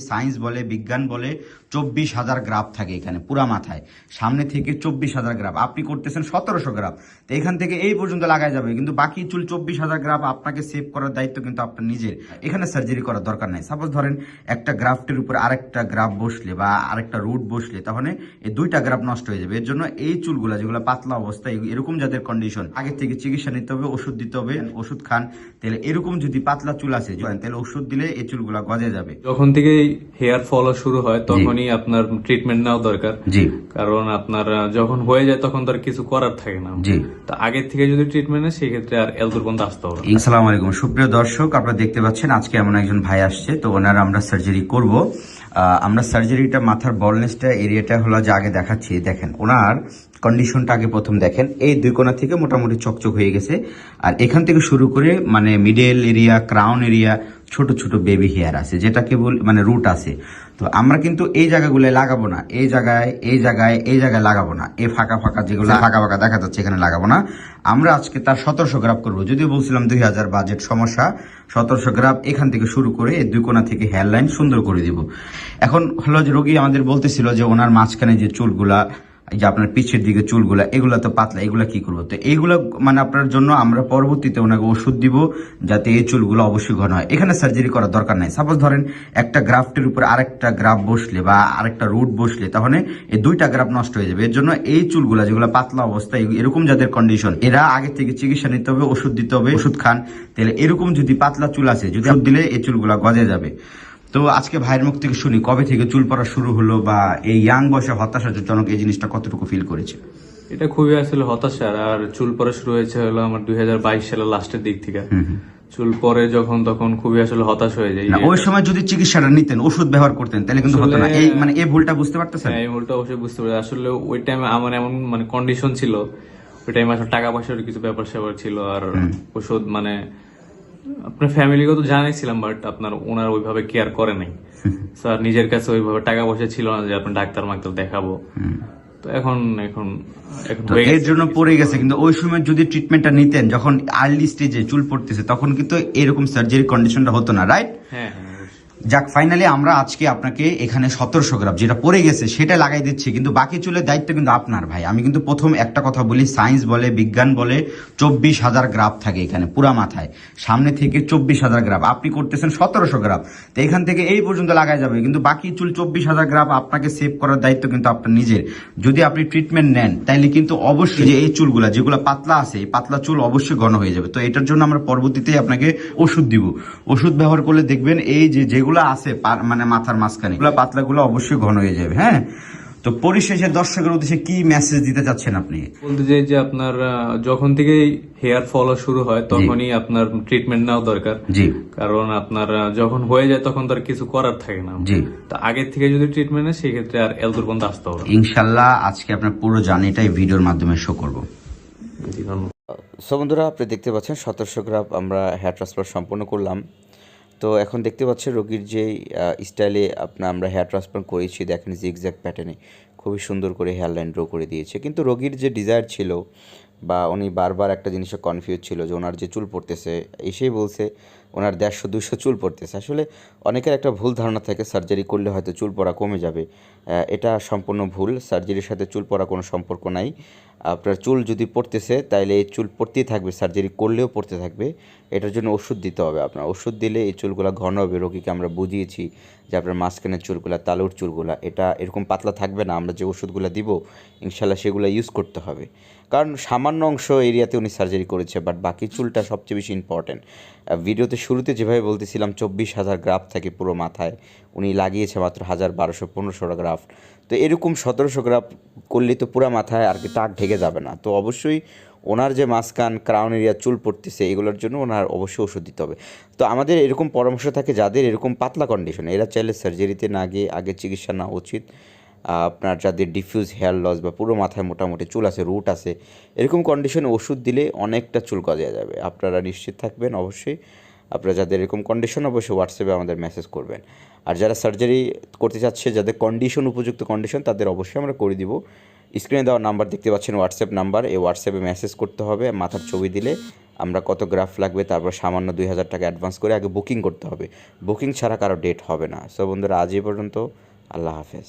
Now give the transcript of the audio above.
Science বলে, বিজ্ঞান বলে, চব্বিশ হাজার গ্রাফ থাকে এখানে, পুরা মাথায়। সামনে থেকে চব্বিশ হাজার গ্রাফ। আপনি করতেছেন সতেরোশো গ্রাফ। তো এখান থেকে এই পর্যন্ত লাগাই যাবে, কিন্তু বাকি চুল চব্বিশ হাজার গ্রাফ আপনাকে সেভ করার দায়িত্ব কিন্তু আপনার নিজের। এখানে সার্জারি করার দরকার নাই। সাপোজ ধরেন একটা গ্রাফটের উপর আরেকটা গ্রাফ বসলে বা আরেকটা রুট বসলে, তাহলে এই দুইটা গ্রাফ নষ্ট হয়ে যাবে। এর জন্য এই চুলগুলা, যেগুলো পাতলা অবস্থায় এরকম যাদের কন্ডিশন আগে থেকে চিকিৎসা নিতে হবে, ওষুধ দিতে হবে, ওষুধ খান। তাহলে এরকম যদি পাতলা চুল আছে, তাহলে ওষুধ দিলে এই চুলগুলা গজে যাবে। যখন থেকে হেয়ার ফল শুরু হয় তখনই আপনার ট্রিটমেন্ট নেওয়া দরকার। জি। কারণ আপনার যখন হয়ে যায় তখন তার আর কিছু করার থাকে না। জি। তো আগে থেকে যদি ট্রিটমেন্ট নেয় সেক্ষেত্রে আর এল দুর্গন্ধ আসতে হবে। আসসালামু আলাইকুম। সুপ্রিয় দর্শক আপনারা দেখতে পাচ্ছেন আজকে এমন একজন ভাই আসছে। তো ওনার আমরা সার্জারি করব। আমরা সার্জারিটা, মাথার বলনেসটা, এরিয়াটা হলো যে আগে দেখাচ্ছি। দেখেন, ওনার কন্ডিশনটা আগে প্রথম দেখেন। এই দুই কোণা থেকে মোটামুটি চকচক হয়ে গেছে। আর এখান থেকে শুরু করে মানে মিডেল এরিয়া ক্রাউন এরিয়া ছোট ছোট বেবি হেয়ার আছে, যেটাকে বল মানে রুট আছে। তো আমরা কিন্তু এই জায়গাগুলো লাগাবো না। এই জায়গায় এই জায়গায় এই জায়গায় লাগাবো না। এই ফাঁকা ফাঁকা যেগুলো ফাঁকা ফাঁকা দেখা যাচ্ছে এখানে লাগাবো না। আমরা আজকে তার সতেরোশো গ্রাফ করব। যদিও বলছিলাম দুই হাজার বাজেট সমস্যা সতেরোশো গ্রাফ এখান থেকে শুরু করে এই দুই কোনা থেকে হেয়ার লাইন সুন্দর করে দিব। এখন হলো যে রোগী আমাদের বলতেছিল যে ওনার মাঝখানে যে চুলগুলা যে আপনার পিছের দিকে চুলগুলা, এগুলো তো পাতলা, এগুলা কি করব? তো এইগুলো মানে আপনার জন্য আমরা পরবর্তীতে ওনাকে ওষুধ দিব যাতে এই চুলগুলো অবশ্যই ঘন হয়। এখানে সার্জারি করার দরকার নাই। সাপোজ ধরেন একটা গ্রাফটের উপর আরেকটা গ্রাফ বসলে বা আরেকটা রুট বসলে, তাহলে এই দুইটা গ্রাফ নষ্ট হয়ে যাবে। এর জন্য এই চুলগুলা যেগুলো পাতলা অবস্থায়, এরকম যাদের কন্ডিশন এরা আগে থেকে চিকিৎসা নিতে হবে, ওষুধ দিতে হবে, ওষুধ খান। তাহলে এরকম যদি পাতলা চুল আছে যদি দিলে এই চুলগুলা গজে যাবে। তো আজকে ভাইয়ের মুখ থেকে শুনি কবে থেকে চুল পড়া শুরু হলো বা এই ইয়াং বয়সে হতাশাজনক এই জিনিসটা কতটুকু ফিল করেছে? এটা খুবই আসলে হতাশার আর চুল পরে শুরু হয়েছে হলো আমার দুই সালের লাস্টের দিক থেকে। চুল পরে যখন তখন খুবই আসলে হতাশ হয়ে যায় ওই সময় যদি চিকিৎসাটা নিতেন ওষুধ ব্যবহার করতেন তাহলে কিন্তু হতো না। এই মানে এই ভুলটা বুঝতে পারতেছেন? হ্যাঁ এই ভুলটা অবশ্যই বুঝতে পারি। আসলে ওই টাইমে আমার এমন মানে কন্ডিশন ছিল ওই টাইমে আসলে টাকা পয়সার কিছু ব্যাপার স্যাপার ছিল আর ওষুধ মানে আপনার ফ্যামিলিকে তো জানাইছিলাম বাট আপনার ওনার ওইভাবে কেয়ার করে নাই। স্যার নিজের কাছে ওইভাবে টাকা পয়সা ছিল না যে আপনি ডাক্তার মাক্তার দেখাবো। তো এখন এখন এর জন্য পড়ে গেছে কিন্তু ওই সময় যদি ট্রিটমেন্টটা নিতেন যখন আর্লি স্টেজে চুল পড়তেছে তখন কিন্তু এরকম সার্জারি কন্ডিশনটা হতো না রাইট হ্যাঁ হ্যাঁ। যাক ফাইনালি আমরা আজকে আপনাকে এখানে সতেরোশো গ্রাম যেটা পড়ে গেছে সেটা লাগাই দিচ্ছি, কিন্তু বাকি চুলের দায়িত্ব কিন্তু আপনার ভাই। আমি কিন্তু প্রথম একটা কথা বলি সায়েন্স বলে, বিজ্ঞান বলে, চব্বিশ হাজার গ্রাফ থাকে এখানে, পুরা মাথায়। সামনে থেকে চব্বিশ হাজার গ্রাফ আপনি করতেছেন সতেরোশো গ্রাফ তো এখান থেকে এই পর্যন্ত লাগাই যাবে, কিন্তু বাকি চুল চব্বিশ হাজার গ্রাফ আপনাকে সেভ করার দায়িত্ব কিন্তু আপনার নিজের। যদি আপনি ট্রিটমেন্ট নেন, তাইলে কিন্তু অবশ্যই যে এই চুলগুলো, যেগুলো পাতলা আছে, এই পাতলা চুল অবশ্যই ঘন হয়ে যাবে। তো এটার জন্য আমরা পরবর্তীতে আপনাকে ওষুধ দিব। ওষুধ ব্যবহার করলে দেখবেন এই যে যেগুলো আছে মানে মাথার মাঝখানে। এগুলো পাতলাগুলো অবশ্যই ঘন হয়ে যাবে হ্যাঁ? তো পরিশেষে দর্শকের উদ্দেশ্যে কি মেসেজ দিতে চাচ্ছেন আপনি? বলতে চাই যে আপনার যখন থেকে হেয়ার ফল শুরু হয় তখনই আপনার ট্রিটমেন্ট নেওয়া দরকার। জি। কারণ আপনার যখন হয়ে যায় তখন তো আর কিছু করার থাকে না। জি। তো আগে থেকে যদি ট্রিটমেন্ট নেয় সেক্ষেত্রে আর এলদুর পর্যন্ত আসতে হবে। ইনশাল্লাহ আজকে আপনার পুরো জার্নিটাই ভিডিওর মাধ্যমে শো করব। সো বন্ধুরা আপনি দেখতে পাচ্ছেন সতেরোশো গ্রাম আমরা হেয়ার ট্রান্সফার সম্পন্ন করলাম। তো এখন দেখতে পাচ্ছি রোগীর যে স্টাইলে আপনার আমরা হেয়ার ট্রান্সপ্লান্ট করেছি, দেখেন যে এক্সাক্ট প্যাটার্নে খুবই সুন্দর করে হেয়ার লাইন ড্র করে দিয়েছে। কিন্তু রোগীর যে ডিজায়ার ছিল বা উনি বারবার একটা জিনিসে কনফিউজ ছিল যে ওনার যে চুল পড়তেছে, এসেই বলছে ওনার দেড়শো দুশো চুল পড়তেছে। আসলে অনেকের একটা ভুল ধারণা থাকে সার্জারি করলে হয়তো চুল পড়া কমে যাবে। এটা সম্পূর্ণ ভুল সার্জারির সাথে চুল পড়া কোনো সম্পর্ক নাই। আপনার চুল যদি পড়তেছে তাহলে এই চুল পড়তেই থাকবে সার্জারি করলেও পড়তে থাকবে। এটার জন্য ওষুধ দিতে হবে আপনার। ওষুধ দিলে এই চুলগুলো ঘন হবে, রোগীকে আমরা বুঝিয়েছি যে আপনার মাঝখানের চুলগুলা, তালুর চুলগুলা, এটা এরকম পাতলা থাকবে না, আমরা যে ওষুধগুলো দিব ইনশাল্লাহ সেগুলো ইউজ করতে হবে। কারণ সামান্য অংশ এরিয়াতে উনি সার্জারি করেছে বাট বাকি চুলটা সবচেয়ে বেশি ইম্পর্ট্যান্ট ভিডিওতে শুরুতে যেভাবে বলতেছিলাম, চব্বিশ হাজার গ্রাফ থাকে পুরো মাথায়, উনি লাগিয়েছে মাত্র হাজার বারোশো পনেরোশো গ্রাফ তো এরকম সতেরোশো গ্রাফ করলে তো পুরো মাথায় আর কি টাক ঢেকে যাবে না। তো অবশ্যই ওনার যে মাঝখান ক্রাউন এরিয়া চুল পড়তেছে, এগুলোর জন্য ওনার অবশ্যই ওষুধ দিতে হবে। তো আমাদের এরকম পরামর্শ থাকে যাদের এরকম পাতলা কন্ডিশন এরা চাইলে সার্জারিতে না গিয়ে আগে চিকিৎসা নেওয়া উচিত। আপনার যাদের ডিফিউজ হেয়ার লস বা পুরো মাথায় মোটামুটি চুল আছে রুট আছে, এরকম কন্ডিশনে ওষুধ দিলে অনেকটা চুল গজা যাবে। আপনারা নিশ্চিত থাকবেন অবশ্যই। আপনারা যাদের এরকম কন্ডিশন অবশ্যই হোয়াটসঅ্যাপে আমাদের মেসেজ করবেন। আর যারা সার্জারি করতে চাচ্ছে, যাদের কন্ডিশন উপযুক্ত কন্ডিশন তাদের অবশ্যই আমরা করে দিব। স্ক্রিনে দেওয়া নাম্বার দেখতে পাচ্ছেন হোয়াটসঅ্যাপ নাম্বার এই হোয়াটসঅ্যাপে মেসেজ করতে হবে, মাথার ছবি দিলে আমরা কত গ্রাফ লাগবে, তারপর সামান্য দুই হাজার টাকা অ্যাডভান্স করে আগে বুকিং করতে হবে। বুকিং ছাড়া কারও ডেট হবে না। সো বন্ধুরা, আজ এই পর্যন্ত, আল্লাহ হাফেজ।